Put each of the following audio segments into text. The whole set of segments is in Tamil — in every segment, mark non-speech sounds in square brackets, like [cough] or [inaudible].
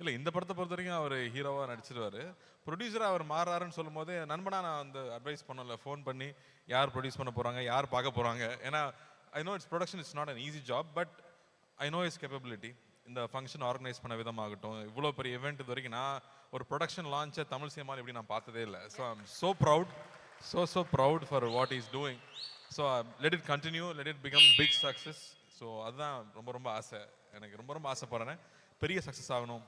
இல்லை இந்த படத்தை பொறுத்த வரைக்கும் அவர் ஹீரோவாக நடிச்சிருவார். ப்ரொடியூசராக அவர் மாறாருன்னு சொல்லும் போது நண்பனா நான் வந்து அட்வைஸ் பண்ணல. ஃபோன் பண்ணி யார் ப்ரொடியூஸ் பண்ண போகிறாங்க யார் பார்க்க போகிறாங்க ஏன்னா I know it's production it's not an easy job but I know is capability இந்த ஃபங்க்ஷன் ஆர்கனைஸ் பண்ண விதமாகட்டும் இவ்வளோ பெரிய இவெண்ட் இது வரைக்கும் நான் ஒரு ப்ரொடக்ஷன் லான்ச்சை தமிழ் சினிமாவில் இப்படி நான் பார்த்ததே இல்லை. So I'm so proud so so proud for what is doing so let it continue let it become big success so அதுதான் ரொம்ப ரொம்ப ஆசை. எனக்கு ரொம்ப ரொம்ப ஆசைப்படுறேன். பெரிய சக்ஸஸ் ஆகணும்.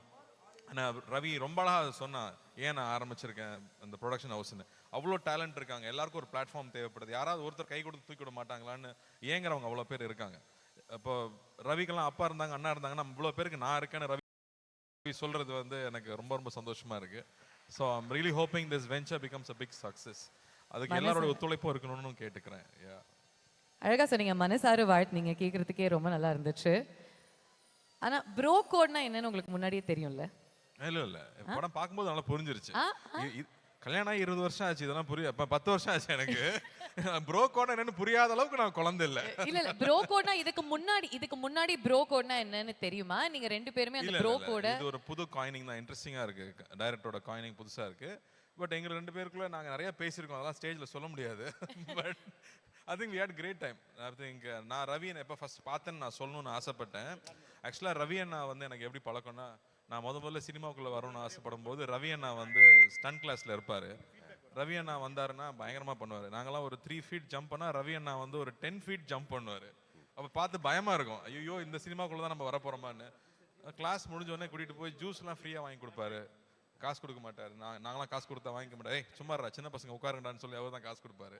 நான் ரவி ரொம்ப அழகாக சொன்னான். ஏன் நான் ஆரம்பிச்சிருக்கேன் அந்த ப்ரொடக்ஷன் ஹவுஸ்னு அவ்வளோ டேலண்ட் இருக்காங்க. எல்லாருக்கும் ஒரு பிளாட்ஃபார்ம் தேவைப்படுது. யாராவது ஒருத்தர் கை கொடுத்து தூக்கி விட மாட்டாங்களான்னு ஏங்குறவங்க அவ்வளோ பேர் இருக்காங்க. இப்போ ரவிக்கெல்லாம் அப்பா இருந்தாங்க அண்ணா இருந்தாங்கன்னா இவ்வளோ பேருக்கு நான் இருக்கேன்னு ரவி சொல்றது வந்து எனக்கு ரொம்ப ரொம்ப சந்தோஷமா இருக்கு. So I'm really hoping this venture becomes a big success அதுக்கு எல்லாரோட ஒத்துழைப்பும் இருக்கணும்னு கேட்டுக்கிறேன். Yeah. அழகா சொன்னீங்க. மனசார வாழ்த்துனீங்க கேட்கறதுக்கே ரொம்ப நல்லா இருந்துச்சு. ஆனா ப்ரோ கோட்னா என்னன்னு உங்களுக்கு முன்னாடியே தெரியும்ல? இல்ல இல்ல. படம் பார்க்கும்போது நல்லா புரிஞ்சிருச்சு. இ- கல்யாணம் ஆகி இருபது வருஷம் ஆச்சு இதெல்லாம் புரிய அப்ப பத்து வருஷம் ஆச்சு எனக்கு. ப்ரோ கோட் என்னன்னு புரியாத அளவுக்கு நான் குழந்தை இல்ல. இல்ல இல்ல. ப்ரோ கோட்னா இதுக்கு முன்னாடி இதுக்கு முன்னாடி ப்ரோ கோட்னா என்னன்னு தெரியுமா? நீங்க ரெண்டு பேருமே அந்த இல்ல, ப்ரோ இல்ல, இல்ல. கோட இது ஒரு புது காயினிங் தான். இன்ட்ரெஸ்டிங்கா இருக்கு. டைரக்டரோட காயினிங் புதுசா இருக்கு. பட் எங்க ரெண்டு பேருக்குள்ள நாங்க நிறைய பேசியிருக்கோம். அதெல்லாம் ஸ்டேஜ்ல சொல்ல முடியாது. But I think we had great time I think நான் ரவியன் எப்போ ஃபர்ஸ்ட் பார்த்தேன்னு நான் சொல்லணும்னு ஆசைப்பட்டேன். ஆக்சுவலாக ரவி அண்ணா வந்து எனக்கு எப்படி பழக்கம்னா நான் முத முதல்ல சினிமாக்குள்ள வரணும்னு ஆசைப்படும் போது ரவி அண்ணா வந்து ஸ்டன் கிளாஸ்ல இருப்பாரு. ரவி அண்ணா வந்தாருன்னா பயங்கரமா பண்ணுவாரு. நாங்கெல்லாம் ஒரு த்ரீ ஃபீட் ஜம்ப் பண்ணா ரவி அண்ணா வந்து ஒரு டென் ஃபீட் ஜம்ப் பண்ணுவாரு. அப்ப பார்த்து பயமா இருக்கும். ஐயோ இந்த சினிமாக்குள்ள தான் நம்ம வர போறோமான்னு. கிளாஸ் முடிஞ்சோடனே கூட்டிட்டு போய் ஜூஸ்லாம் ஃப்ரீயா வாங்கி கொடுப்பாரு. காசு கொடுக்க மாட்டாரு. நான் நாங்களாம் காசு கொடுத்தா வாங்கிக்க மாட்டேன் ஏய் சும்மாடா சின்ன பசங்க உட்காருங்கடான்னு சொல்லி அவர் தான் காசு கொடுப்பாரு.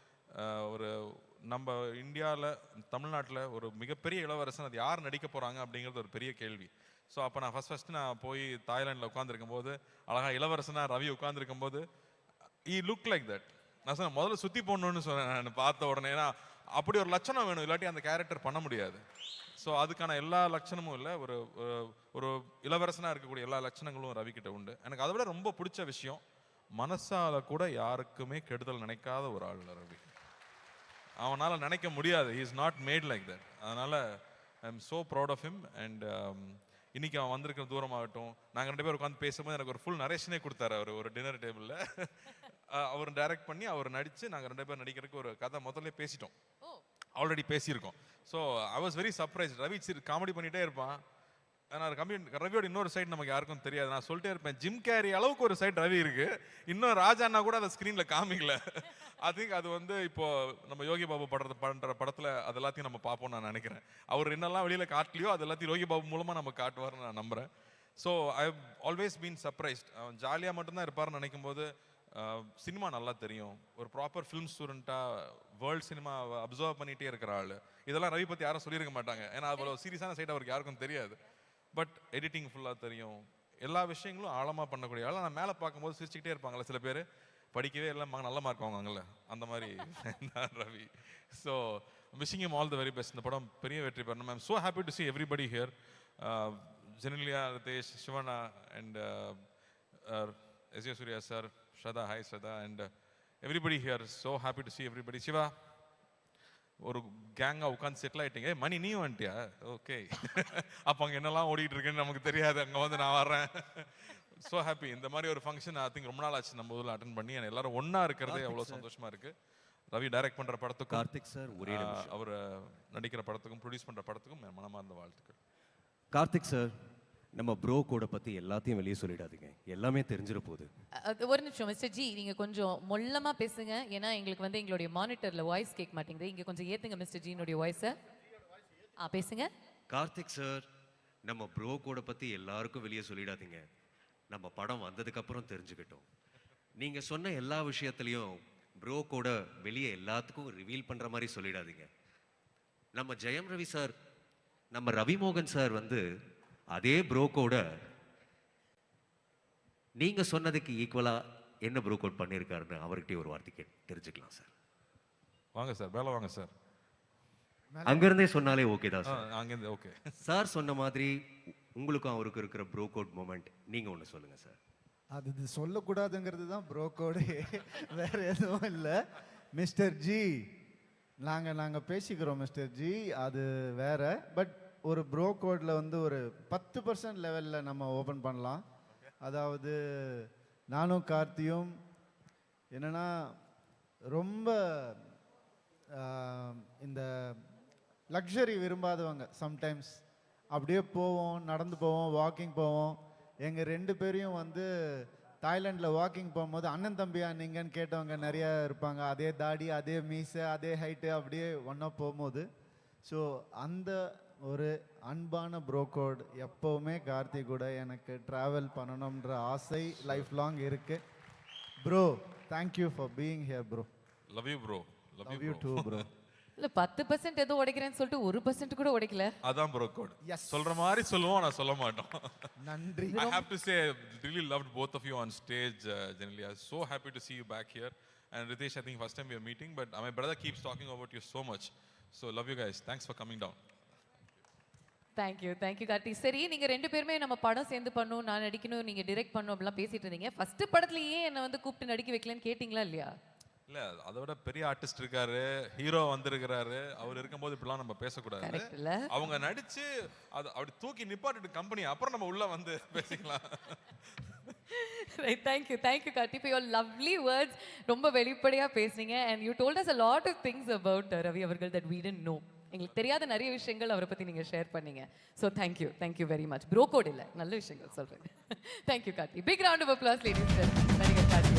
ஒரு நம்ம இந்தியாவில் தமிழ்நாட்டில் ஒரு மிகப்பெரிய இளவரசன் அது யார் நடிக்க போகிறாங்க அப்படிங்கிறது ஒரு பெரிய கேள்வி. ஸோ அப்போ நான் ஃபஸ்ட் ஃபஸ்ட்டு நான் போய் தாய்லாண்டில் உட்காந்துருக்கும் போது அழகாக இளவரசனா ரவி உட்காந்துருக்கும் போது ஈ லுக் லைக் தட் நான் சொன்னேன் முதல்ல சுற்றி போடணும்னு சொன்னேன் நான் பார்த்த உடனே. ஏன்னா அப்படி ஒரு லட்சணம் வேணும் இல்லாட்டி அந்த கேரக்டர் பண்ண முடியாது. ஸோ அதுக்கான எல்லா லட்சணமும் இல்லை ஒரு ஒரு- இளவரசனாக இருக்கக்கூடிய எல்லா லட்சணங்களும் ரவி கிட்ட உண்டு. எனக்கு அதை விட ரொம்ப பிடிச்ச விஷயம் மனசால கூட யாருக்குமே கெடுதல் நினைக்காத ஒரு ஆள் ரவி. அவனால நினைக்க முடியாது. He is not mad like that அதனால I am so proud of him and இன்னைக்கு அவன் வந்திருக்கிற தூரமாகட்டும் நாங்கள் ரெண்டு பேரும் உட்காந்து பேசும்போது எனக்கு ஒரு ஃபுல் நரேஷனே கொடுத்தாரு அவர் ஒரு டின்னர் டேபிளில் அவர் டைரக்ட் பண்ணி அவர் நடிச்சு நாங்கள் ரெண்டு பேரும் நடிக்கிறதுக்கு ஒரு கதை முதல்ல பேசிட்டோம். ஆல்ரெடி பேசியிருக்கோம். So I was very surprise Ravi சரி காமெடி பண்ணிட்டே இருப்பான். ஆனால் கம்மி ரவியோட இன்னொரு சைடு நமக்கு யாருக்கும் தெரியாது. நான் சொல்லிட்டே இருப்பேன் ஜிம் கேரி அளவுக்கு ஒரு சைடு ரவி இருக்கு. இன்னும் ராஜா அண்ணா கூட அதை ஸ்க்ரீனில் காமிக்கல. [laughs] ஐ திங்க் அது வந்து இப்போ நம்ம யோகி பாபு படுறது பண்ற படத்துல அது எல்லாத்தையும் நம்ம பார்ப்போம் நான் நினைக்கிறேன். அவர் என்னெல்லாம் வெளியில காட்டலையோ அது எல்லாத்தையும் யோகி பாபு மூலமா நம்ம காட்டுவார்னு நான் நம்புறேன். So I always been surprised அவன் ஜாலியாக மட்டும்தான் இருப்பார்னு நினைக்கும் போது சினிமா நல்லா தெரியும். ஒரு ப்ராப்பர் ஃபிலிம் ஸ்டூடெண்ட்டாக வேர்ல்ட் சினிமா அப்சர்வ் பண்ணிகிட்டே இருக்கிற ஆள். இதெல்லாம் ரவி பற்றி யாரும் சொல்லியிருக்க மாட்டாங்க. ஏன்னா அவ்வளோ சீரியஸான சைடு அவருக்கு யாருக்கும் தெரியாது. பட் எடிட்டிங் ஃபுல்லாக தெரியும். எல்லா விஷயங்களும் ஆழமாக பண்ணக்கூடிய ஆள். நான் மேலே பார்க்கும்போது சிரிச்சுக்கிட்டே இருப்பாங்களே சில பேர். படிக்கவே இல்லை மக நல்ல மார்க் வாங்குவாங்கல்ல. அந்த மாதிரி. [laughs] Ravi. So wishing him all the very best இந்த படம் பெரிய வெற்றி பெறணும் ma'am so happy to see everybody here Genelia Riteish Shivana and S A Surya sir Shraddha hi Shraddha and everybody here so happy to see everybody Siva ஒரு கேங்காக உட்காந்து செட்டில் ஆகிட்டீங்க மணி நீ வந்துட்டியா? ஓகே [laughs] அப்போ அங்கே என்னெல்லாம் ஓடிட்டு இருக்குன்னு நமக்கு தெரியாது. அங்கே வந்து நான் வர்றேன். ஸோ ஹாப்பி இந்த மாதிரி ஒரு ஃபங்க்ஷன் ஐ திங்க் ரொம்ப நாள் ஆச்சு நம்ம ஊரில் அட்டன் பண்ணி. and எல்லாரும் ஒண்ணா இருக்கிறதே அவ்வளோ சந்தோஷமா இருக்கு. ரவி டைரக்ட் பண்ற படத்துக்கும் கார்த்திக் சார் ஒரே அவர் நடிக்கிற படத்துக்கும் ப்ரொடியூஸ் பண்ற படத்துக்கும் என் மனமார்ந்த வாழ்த்துக்கள். கார்த்திக் சார் நம்ம ப்ரோ கோட பத்தி எல்லாத்தையும் வெளியே சொல்லிடாதீங்க. எல்லாமே தெரிஞ்சிட போகுது அது ஒரு நிமிஷம் மிஸ்டர் ஜி நீங்க கொஞ்சம் மொல்லமா பேசுங்க. ஏன்னா எங்களுக்கு வந்து எங்களுடைய மானிட்டர்ல வாய்ஸ் கேட்க மாட்டேங்குது. இங்க கொஞ்சம் ஏத்துங்க மிஸ்டர் ஜினுடைய வாய்ஸை ஆ பேசுங்க. கார்த்திக் சார் நம்ம ப்ரோ கோட பத்தி எல்லாருக்கும் வெளியே சொல்லிடாதீங்க. நம்ம படம் வந்ததுக்கு அப்புறம் தெரிஞ்சுக்கிட்டோம். நீங்க சொன்ன எல்லா விஷயத்துலயும் ப்ரோ கோட வெளியே எல்லாத்துக்கும் ரிவீல் பண்ற மாதிரி சொல்லிடாதீங்க. நம்ம ஜெயம் ரவி சார் நம்ம ரவிமோகன் சார் வந்து அதே ப்ரோ கோட நீங்க சொன்னதுக்கு ஈக்குவலா என்ன ப்ரோ கோட் பண்ணியிருக்காருன்னு அவர்கிட்டயே ஒரு வார்த்தை கே தெரிஞ்சுக்கலாம் சார். வாங்க சார் மேலே வாங்க சார். அங்கிருந்தே சொன்னாலே ஓகே தான் சார். அங்கேருந்து ஓகே சார் சொன்ன மாதிரி உங்களுக்கும் அவருக்கும் இருக்கிற ப்ரோ கோட் மூமெண்ட் நீங்கள் ஒன்று சொல்லுங்கள் சார் அது இது சொல்லக்கூடாதுங்கிறது தான் ப்ரோ கோடு எதுவும் இல்லை. மிஸ்டர் ஜி நாங்கள் நாங்கள் பேசிக்கிறோம் மிஸ்டர் ஜி அது வேற. பட் ஒரு ப்ரோ கோடில் வந்து ஒரு பத்து பர்சன்ட் லெவலில் நம்ம ஓப்பன் பண்ணலாம். அதாவது நானும் கார்த்தியும் என்னன்னா ரொம்ப இந்த லக்ஸரி விரும்பாதவங்க சம்டைம்ஸ் அப்படியே போவோம் நடந்து போவோம் வாக்கிங் போவோம். எங்கள் ரெண்டு பேரையும் வந்து தாய்லாண்டில் வாக்கிங் போகும்போது அண்ணன் தம்பியா நீங்கன்னு கேட்டவங்க நிறைய இருப்பாங்க. அதே தாடி அதே மீசை அதே ஹைட்டு அப்படியே ஒன்றா போகும்போது ஸோ அந்த ஒரு அன்பான ப்ரோகோட் எப்போவுமே கார்த்தி கூட எனக்கு ட்ராவல் பண்ணணுன்ற ஆசை லைஃப் லாங் இருக்குது bro thank you for being here bro love you bro love you too bro இல்ல பத்து பர்சன்ட் ஏதோ உடைக்கிறேன்னு சொல்லிட்டு ஒரு பர்சன்ட் கூட உடைக்கல அதான் ப்ரோ கோட். சொல்ற மாதிரி சொல்லுவோம் நான் சொல்ல மாட்டோம் நன்றி I have to say, really loved both of you on stage. Uh, generally, I was so happy to see you back here. And Ritesh, I think first time we are meeting, but uh, my brother keeps talking about you so much. So love you guys. Thanks for coming down. Thank you thank you Karthi சரி நீங்க ரெண்டு பேருமே நம்ம படம் சேர்ந்து பண்ணணும் நான் நடிக்கணும் நீங்க டிரெக்ட் பண்ணணும் அப்படிலாம் பேசிட்டு இருந்தீங்க ஃபர்ஸ்ட் படத்துலயே என்ன வந்து கூப்பிட்டு நடிக்க வைக்கலன்னு கேட்டிங்களா இல்லையா இல்ல அதோட பெரிய ஆர்டிஸ்ட் இருக்காரு ஹீரோ வந்திருக்கிறாரு. அவர் இருக்கும்போது இப்படிலாம் நம்ம பேசக்கூடாது. அவங்க நடிச்சு அது அப்படி தூக்கி நிப்பாட்டிட்டு கம்பெனி அப்புறம் நம்ம உள்ள வந்து பேசிக்கலாம். Right thank you thank you Karthi for your lovely words. ரொம்ப வெளிப்படையா பேசுனீங்க. Told us a lot of things about uh, Ravi அவர்கள் that we didn't know. எங்களுக்கு தெரியாத நிறைய விஷயங்கள் அவரை பத்தி நீங்க ஷேர் பண்ணீங்க. So thank you thank you very much Brocode இல்ல நல்ல விஷயங்கள் சொல்றேன். Thank you Karthi big round of applause ladies நடிகர் கார்த்தி